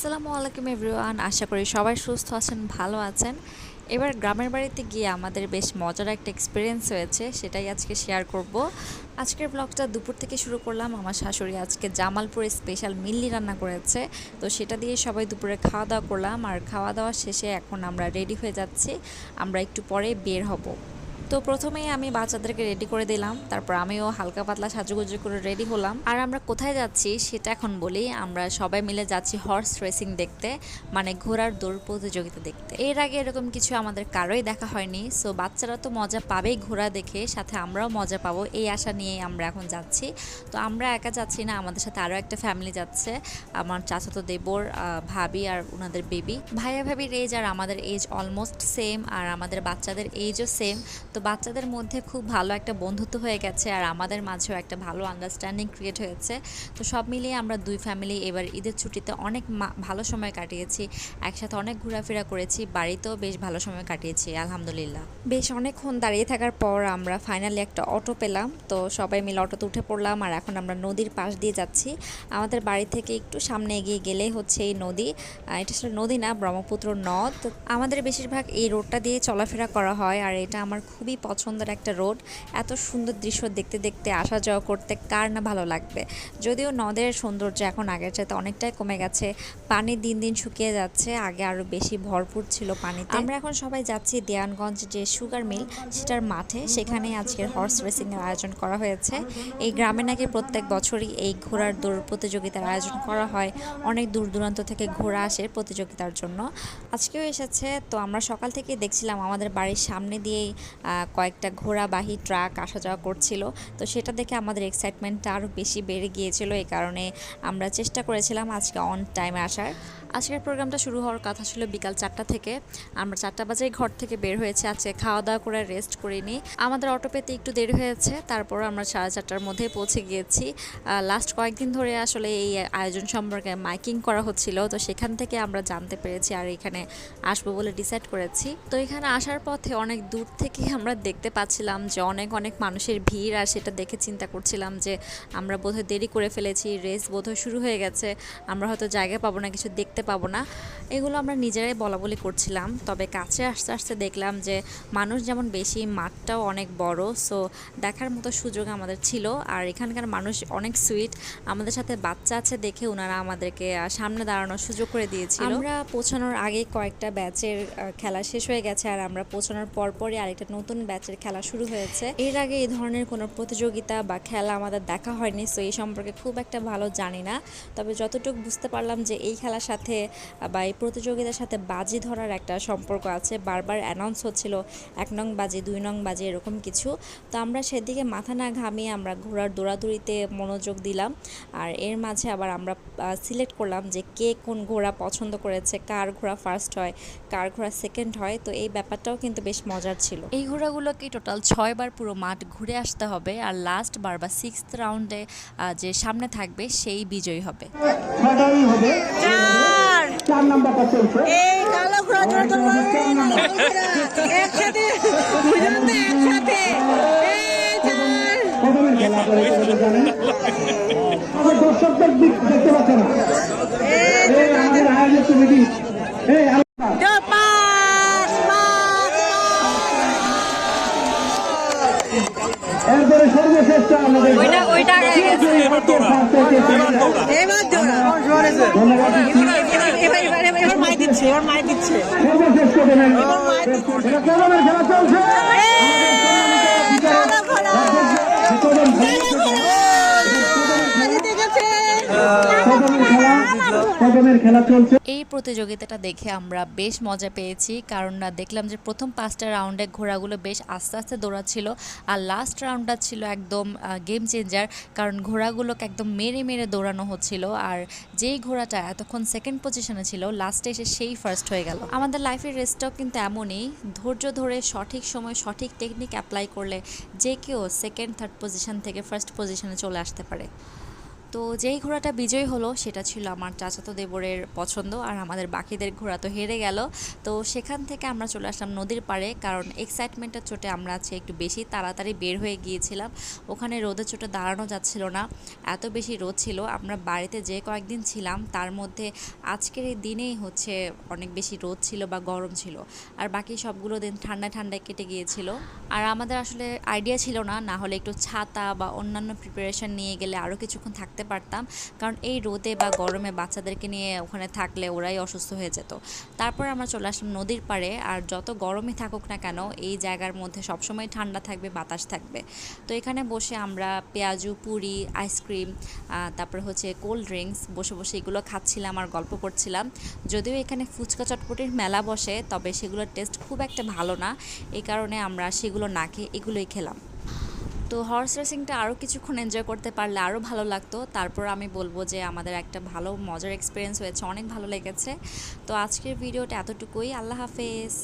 আসসালামু আলাইকুম এভরিওয়ান, আশা করি সবাই সুস্থ আছেন, ভালো আছেন। এবার গ্রামের বাড়িতে গিয়ে আমাদের বেশ মজার একটা এক্সপিরিয়েন্স হয়েছে, সেটাই আজকে শেয়ার করব। আজকের ব্লগটা দুপুর থেকে শুরু করলাম, আমার শাশুড়ি আজকে জামালপুরে স্পেশাল মিল্লি রান্না করেছে। তো সেটা দিয়ে সবাই দুপুরে খাওয়া দাওয়া করলাম, আর খাওয়া দাওয়া শেষে এখন আমরা রেডি হয়ে যাচ্ছি, আমরা একটু পরে বের হব। তো প্রথমেই আমি বাচ্চাদেরকে রেডি করে দিলাম। তারপর আমিও হালকা পাতলা সাজুগুজু করে রেডি হলাম। আর আমরা কোথায় যাচ্ছি সেটা এখন বলি। আমরা সবাই মিলে যাচ্ছি হর্স রেসিং দেখতে মানে ঘোড়ার দৌড় প্রতিযোগিতা দেখতে। এর আগে এরকম কিছু আমাদের কারোই দেখা হয়নি। সো বাচ্চারা তো মজা পাবেই ঘোড়া দেখে, সাথে আমরাও মজা পাবো। এই আশা নিয়েই আমরা এখন যাচ্ছি। তো আমরা একা যাচ্ছি না, আমাদের সাথে আরও একটা ফ্যামিলি যাচ্ছে। আমার চাচাতো দেবর ভাবি আর ওনাদের বেবি ভাইয়া ভাবির এজ আর আমাদের এজ অলমোস্ট সেম আর আমাদের বাচ্চাদের এজও সেম তো বাচ্চাদের মধ্যে খুব ভালো একটা বন্ধুত্ব হয়ে গেছে আর আমাদের মাঝেও একটা ভালো আন্ডারস্ট্যান্ডিং ক্রিয়েট হয়েছে। তো সব মিলিয়ে আমরা দুই ফ্যামিলি এবার ঈদের ছুটিতে অনেক ভালো সময় কাটিয়েছি। একসাথে অনেক ঘোরাফেরা করেছি, বাড়িতেও বেশ ভালো সময় কাটিয়েছি, আলহামদুলিল্লাহ। বেশ অনেকক্ষণ দাঁড়িয়ে থাকার পর আমরা ফাইনালি একটা অটো পেলাম। তো সবাই মিলে অটোতে উঠে পড়লাম আর এখন আমরা নদীর পাশ দিয়ে যাচ্ছি। আমাদের বাড়ি থেকে একটু সামনে এগিয়ে গেলেই হচ্ছে এই নদী। এটা আসলে নদী না, ব্রহ্মপুত্র নদ। আমাদের বেশিরভাগ এই রোডটা দিয়ে চলাফেরা করা হয় আর এটা আমার খুবই পছন্দের একটা রোড। এত সুন্দর দৃশ্য দেখতে দেখতে আসা যাওয়া করতে কার না ভালো লাগবে? যদিও নদের সৌন্দর্য এখন আগের চাইতে অনেকটাই কমে গেছে। পানি দিন দিন শুকিয়ে যাচ্ছে, আগে আরও বেশি ভরপুর ছিল পানিতে। আমরা এখন সবাই যাচ্ছি দেয়ানগঞ্জ যে সুগার মিল, সেটার মাঠে। সেখানে আজকের হর্স রেসিংয়ের আয়োজন করা হয়েছে। এই গ্রামে নাকি প্রত্যেক বছরই এই ঘোড়ার দৌড় প্রতিযোগিতার আয়োজন করা হয়। অনেক দূর দূরান্ত থেকে ঘোড়া আসে প্রতিযোগিতার জন্য। আজকেও এসেছে, তো আমরা সকাল থেকে দেখছিলাম আমাদের বাড়ির সামনে দিয়েই কয়েকটা ঘোড়াবাহী ট্রাক আসা যাওয়া করছিল। তো সেটা দেখে আমাদের এক্সাইটমেন্টটা আরও বেশি বেড়ে গিয়েছিল। এই কারণে আমরা চেষ্টা করেছিলাম আজকে অন টাইমে আসার। আজকের প্রোগ্রামটা শুরু হওয়ার কথা ছিল বিকাল চারটা থেকে। আমরা চারটা বাজে ঘর থেকে বের হয়েছে, আজকে খাওয়া দাওয়া করে রেস্ট করিনি আমাদের অটো পেতে একটু দেরি হয়েছে, তারপর আমরা সাড়ে চারটার মধ্যে পৌঁছে গিয়েছি। লাস্ট কয়েকদিন ধরে আসলে এই আয়োজন সম্পর্কে মাইকিং করা হচ্ছিল, তো সেখান থেকে আমরা জানতে পেরেছি আর এখানে আসব বলে ডিসাইড করেছি। তো এখানে আসার পথে অনেক দূর থেকে আমরা দেখতে পাচ্ছিলাম যে অনেক অনেক মানুষের ভিড়, আর সেটা দেখে চিন্তা করছিলাম যে আমরা বোধহয় দেরি করে ফেলেছি রেস বোধহয় শুরু হয়ে গেছে, আমরা হয়তো জায়গা পাবো না, কিছু দেখতে পাবো না। এগুলো আমরা নিজেরাই বলা বলি করছিলাম। তবে কাছে আসতে আসতে দেখলাম যে, মানুষ যেমন বেশি, মাঠটাও অনেক বড়। সো দেখার মতো সুযোগ আমাদের ছিল। আর এখানকার মানুষ অনেক সুইট আমাদের সাথে বাচ্চা আছে দেখে ওনারা আমাদেরকে সামনে দাঁড়ানোর সুযোগ করে দিয়েছিল। আমরা পৌঁছানোর আগে কয়েকটা ব্যাচের খেলা শেষ হয়ে গেছে। আর আমরা পৌঁছানোর পরপরই আরেকটা নতুন ব্যাচের খেলা শুরু হয়েছে। এর আগে এই ধরনের কোনো প্রতিযোগিতা বা খেলা আমাদের দেখা হয়নি। সো এই সম্পর্কে খুব একটা ভালো জানি না। তবে যতটুকু বুঝতে পারলাম যে, এই খেলার সাথে আহ, বা এই প্রতিযোগিতার সাথে বাজি ধরার একটা সম্পর্ক আছে। বারবার অ্যানাউন্স হচ্ছিল এক নং বাজি দুই নং বাজি এরকম কিছু। তো আমরা সেদিকে মাথা না ঘামিয়ে আমরা ঘোড়ার দৌড়াদৌড়িতে মনোযোগ দিলাম। আর এর মাঝে আবার আমরা সিলেক্ট করলাম যে কে কোন ঘোড়া পছন্দ করেছে কার ঘোড়া ফার্স্ট হয় কার ঘোড়া সেকেন্ড হয়। তো এই ব্যাপারটাও কিন্তু বেশ মজার ছিল। এই ঘোড়াগুলোকে টোটাল ছয় বার পুরো মাঠ ঘুরে আসতে হবে। আর লাস্ট বার বা সিক্সথ রাউন্ডে যে সামনে থাকবে সেই বিজয়ী হবে। হবে। চার নাম্বারটা চলছে এই কালো ঘোড়া জোড়া তো লাল ঘোড়া। একসাথে দুজন একসাথে। এই খেলা করে করে জানেন দর্শকদের দিক দেখতে পাচ্ছে না। এই এই আমাদের আয়োজক কমিটি। এই এরপরে সর্বশ্রেষ্ঠ আমাদের ওইটা- এবার এবার দিচ্ছি এবার এবার এবার এবার মাই দিচ্ছে। এবার মাই দিচ্ছে কদমের খেলা চলছে। এই প্রতিযোগিতাটা দেখে আমরা বেশ মজা পেয়েছি, কারণ না দেখলাম যে প্রথম পাঁচটা রাউন্ডে ঘোড়াগুলো বেশ আস্তে আস্তে দৌড়াচ্ছিল আর লাস্ট রাউন্ডটা ছিল একদম গেম চেঞ্জার কারণ ঘোড়াগুলোকে একদম মেরে মেরে দৌড়ানো হচ্ছিল আর যেই ঘোড়াটা এতক্ষণ সেকেন্ড পজিশনে ছিল লাস্টে এসে সেই ফার্স্ট হয়ে গেল। আমাদের লাইফের রেসটাও কিন্তু এমনই, ধৈর্য ধরে সঠিক সময় সঠিক টেকনিক অ্যাপ্লাই করলে যে কেউ সেকেন্ড থার্ড পজিশন থেকে ফার্স্ট পজিশনে চলে আসতে পারে। তো যেই ঘোড়াটা বিজয়ী হলো, সেটা ছিল আমার চাচাতো দেবরের পছন্দ আর আমাদের বাকিদের ঘোড়া তো হেরে গেল। তো সেখান থেকে আমরা চলে আসলাম নদীর পাড়ে, কারণ এক্সাইটমেন্টের চোটে আমরা আছে একটু বেশি তাড়াতাড়ি বের হয়ে গিয়েছিলাম। ওখানে রোদের চোটে দাঁড়ানো যাচ্ছিল না, এত বেশি রোদ ছিল। আমরা বাড়িতে যে কয়েকদিন ছিলাম, তার মধ্যে আজকের এই দিনেই হচ্ছে অনেক বেশি রোদ ছিল বা গরম ছিল। আর বাকি সবগুলো দিন ঠান্ডায় ঠান্ডায় কেটে গিয়েছিল। আর আমাদের আসলে আইডিয়া ছিল না না হলে একটু ছাতা বা অন্যান্য প্রিপারেশন নিয়ে গেলে আরও কিছুক্ষণ থাকতে পারতাম। কারণ এই রোদে বা গরমে বাচ্চাদেরকে নিয়ে ওখানে থাকলে ওরাই অসুস্থ হয়ে যেত। তারপর আমরা চলে আসলাম নদীর পাড়ে। আর যত গরমই থাকুক না কেন, এই জায়গার মধ্যে সবসময় ঠান্ডা থাকবে, বাতাস থাকবে। তো এখানে বসে আমরা পেঁয়াজু, পুরি, আইসক্রিম তারপরে হচ্ছে কোল্ড ড্রিঙ্কস বসে বসে এগুলো খাচ্ছিলাম আর গল্প করছিলাম। যদিও এখানে ফুচকা চটপটির মেলা বসে, তবে সেগুলোর টেস্ট খুব একটা ভালো না। এই কারণে আমরা সেগুলো না খেয়ে এগুলোই খেলাম। তো হর্স রেসিংটা আরও কিছুক্ষণ এনজয় করতে পারলে আরও ভালো লাগতো। তারপর আমি বলব যে আমাদের একটা ভালো মজার এক্সপিরিয়েন্স হয়েছে, অনেক ভালো লেগেছে। তো আজকের ভিডিওটা এতটুকুই। আল্লাহ হাফেজ।